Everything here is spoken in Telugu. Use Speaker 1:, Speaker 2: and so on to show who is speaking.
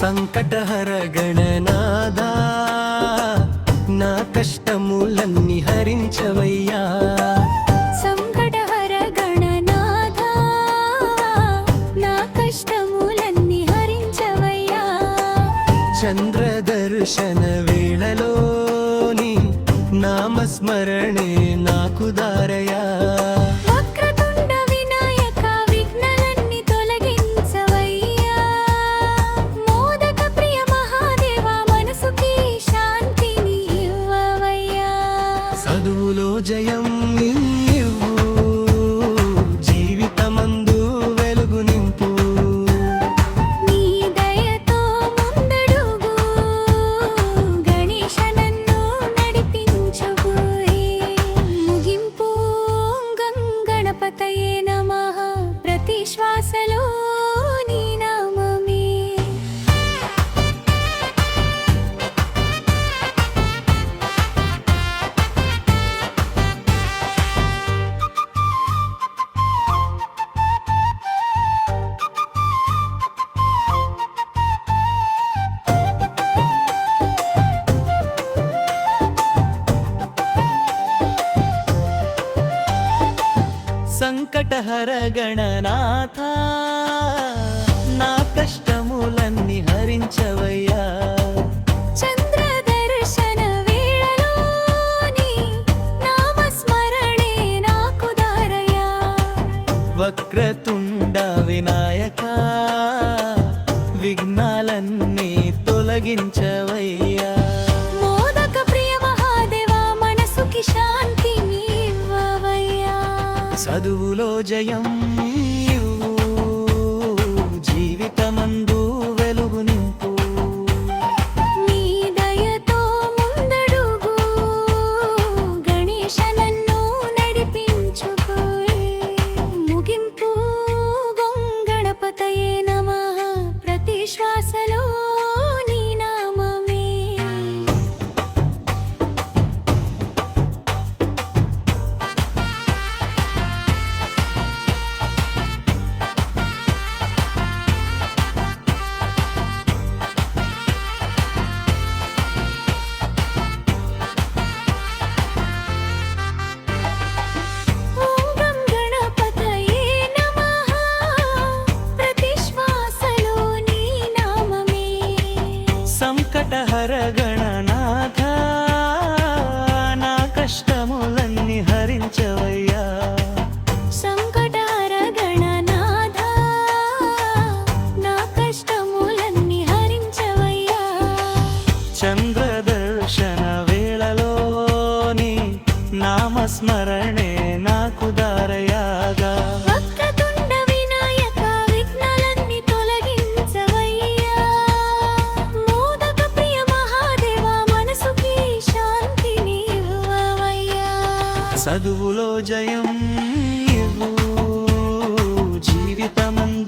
Speaker 1: సంకటహర గణనాదా నా కష్టములన్నీ హరించవయ్యా.
Speaker 2: సంకటహర గణనాదా నా కష్టములన్నీ హరించవయ్యా.
Speaker 1: చంద్ర వేళలోని నామస్మరణే నాకు దారయా చదువులో జయం సంకటహర గణనాథ నా కష్టములన్నీ హరించవయ్యా. వక్రతుండ వినాయక విఘ్నాలన్నీ
Speaker 2: తొలగించవ
Speaker 1: చదువులో జయం. హరగణనాథ
Speaker 2: నా
Speaker 1: కష్టములన్నీ హరించవయ్యా. చంద్రదర్శన వేళలోని నామస్మరణే సదువులో జయం జీవితమందు